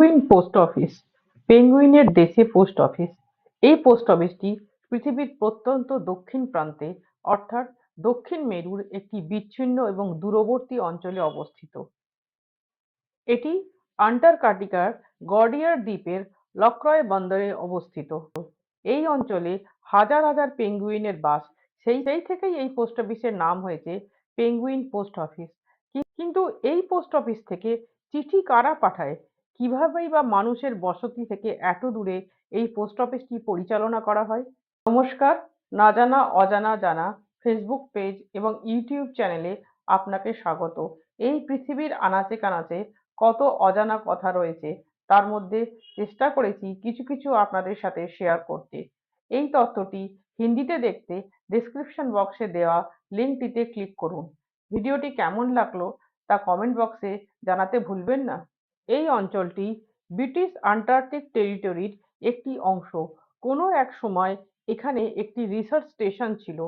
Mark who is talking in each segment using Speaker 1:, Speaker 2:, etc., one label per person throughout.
Speaker 1: Penguin post office পেঙ্গুইনের দেশে post office এই post অফিসটি পৃথিবীর প্রত্যন্ত দক্ষিণ প্রান্তে, অর্থাৎ দক্ষিণ মেরুর একটি বিচ্ছিন্ন এবং দূরবর্তী অঞ্চলে অবস্থিত। এটি আন্টার্কটিকার গর্ডিয়ার দ্বীপের লক্রয় বন্দরে অবস্থিত। এই অঞ্চলে হাজার হাজার পেঙ্গুইনের বাস, সেই সেই থেকেই এই পোস্ট অফিসের নাম হয়েছে পেঙ্গুইন পোস্ট অফিস কিন্তু এই পোস্ট অফিস থেকে চিঠি কারা পাঠায় কিভাবেই বা মানুষের বসতি থেকে এত দূরে এই পোস্ট অফিসটি পরিচালনা করা হয়? নমস্কার, না জানা, অজানা জানা ফেসবুক পেজ এবং ইউটিউব চ্যানেলে আপনাকে স্বাগত। এই পৃথিবীর আনাচে কানাচে কত অজানা কথা রয়েছে, তার মধ্যে চেষ্টা করেছি কিছু কিছু আপনাদের সাথে শেয়ার করতে। এই তথ্যটি হিন্দিতে দেখতে ডেসক্রিপশন বক্সে দেওয়া লিঙ্কটিতে ক্লিক করুন। ভিডিওটি কেমন লাগল তা কমেন্ট বক্সে জানাতে ভুলবেন না। এই অঞ্চলটি ব্রিটিশ আন্টার্কটিক টেরিটরির একটি অংশ। কোনো এক সময় এখানে একটি রিসার্চ স্টেশন ছিল।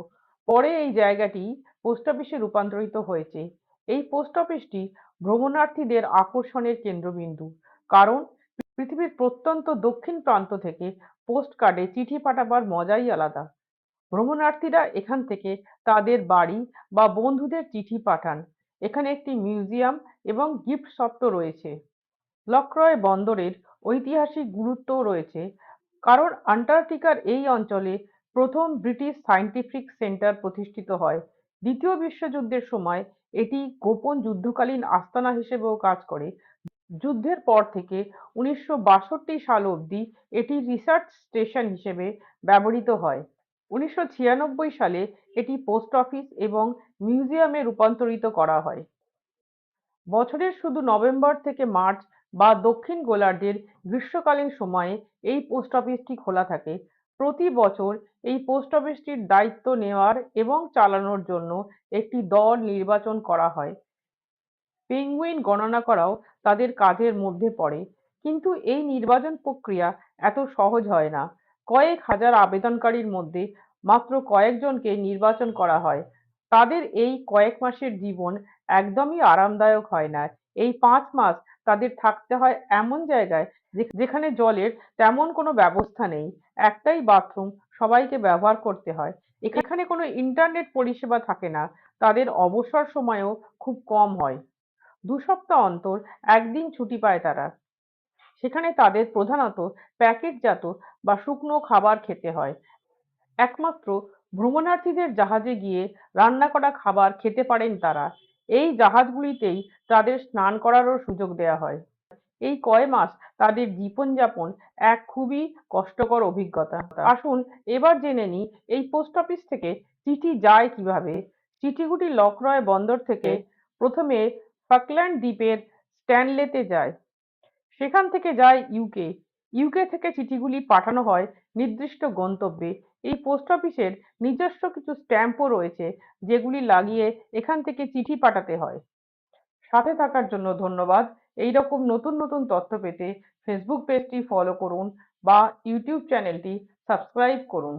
Speaker 1: পরে এই জায়গাটি পোস্ট অফিসে রূপান্তরিত হয়েছে। এই পোস্ট অফিসটি ভ্রমণার্থীদের আকর্ষণের কেন্দ্রবিন্দু। কারণ পৃথিবীর প্রত্যন্ত দক্ষিণ প্রান্ত থেকে পোস্ট কার্ডে চিঠি পাঠাবার মজাই আলাদা। ভ্রমণার্থীরা এখান থেকে তাদের বাড়ি বা বন্ধুদের চিঠি পাঠান। এখানে একটি মিউজিয়াম এবং গিফট শপও রয়েছে। লক্রয় বন্দরের ঐতিহাসিক গুরুত্বও রয়েছে, কারণ আন্টার্কটিকার এই অঞ্চলে প্রথম ব্রিটিশ সায়েন্টিফিক সেন্টার প্রতিষ্ঠিত হয়। দ্বিতীয় বিশ্বযুদ্ধের সময় এটি গোপন যুদ্ধকালীন আস্তানা হিসেবেও কাজ করে। যুদ্ধের পর থেকে উনিশশো বাষট্টি সাল অবধি এটি রিসার্চ স্টেশন হিসেবে ব্যবহৃত হয়। উনিশশো ছিয়ানব্বই সালে এটি পোস্ট অফিস এবং মিউজিয়ামে রূপান্তরিত করা হয়। বছরের শুধু নভেম্বর থেকে মার্চ বা দক্ষিণ গোলার্ধের গ্রীষ্মকালীন সময়ে এই পোস্ট অফিসটি খোলা থাকে, প্রতি বছর এই পোস্ট অফিসটির দায়িত্ব নেওয়ার এবং চালানোর জন্য একটি দল নির্বাচন করা হয়। পেঙ্গুইন গণনা করাও তাদের কাজের মধ্যে পড়ে, কিন্তু এই নির্বাচন প্রক্রিয়া এত সহজ হয় না। কয়েক হাজার আবেদনকারীর মধ্যে মাত্র কয়েকজনকে নির্বাচন করা হয়। তাদের এই কয়েক মাসের জীবন একদমই আরামদায়ক হয় না। এই পাঁচ মাস তাদের থাকতে হয় এমন জায়গায় যেখানে জলের তেমন কোনো ব্যবস্থা নেই। একটাই বাথরুম সবাইকে ব্যবহার করতে হয়। এখানে কোনো ইন্টারনেট পরিষেবা থাকে না। তাদের অবসর সময়ও খুব কম হয়। দু সপ্তাহ অন্তর একদিন ছুটি পায় তারা। সেখানে তাদের প্রধানত প্যাকেটজাত বা শুকনো খাবার খেতে হয়। একমাত্র ভ্রমণার্থীদের জাহাজে গিয়ে রান্না করা খাবার খেতে পারেন তারা। এই জাহাজগুলিতেই তাদের স্নান করারও সুযোগ দেওয়া হয়। এই কয় মাস তাদের জীবনযাপন এক খুবই কষ্টকর অভিজ্ঞতা। আসুন এবার জেনে নিই, এই পোস্ট অফিস থেকে চিঠি যায় কীভাবে? চিঠিগুলি লকরয় বন্দর থেকে প্রথমে ফাকল্যান্ড দ্বীপের স্ট্যানলেতে যায়। সেখান থেকে যায় ইউকে। ইউকে থেকে চিঠিগুলি পাঠানো হয় নির্দিষ্ট গন্তব্যে। এই পোস্ট অফিসের নিজস্ব কিছু স্ট্যাম্পও রয়েছে যেগুলি লাগিয়ে এখান থেকে চিঠি পাঠাতে হয়। সাথে থাকার জন্য ধন্যবাদ। এই রকম নতুন নতুন তথ্য পেতে ফেসবুক পেজটি ফলো করুন বা ইউটিউব চ্যানেলটি সাবস্ক্রাইব করুন।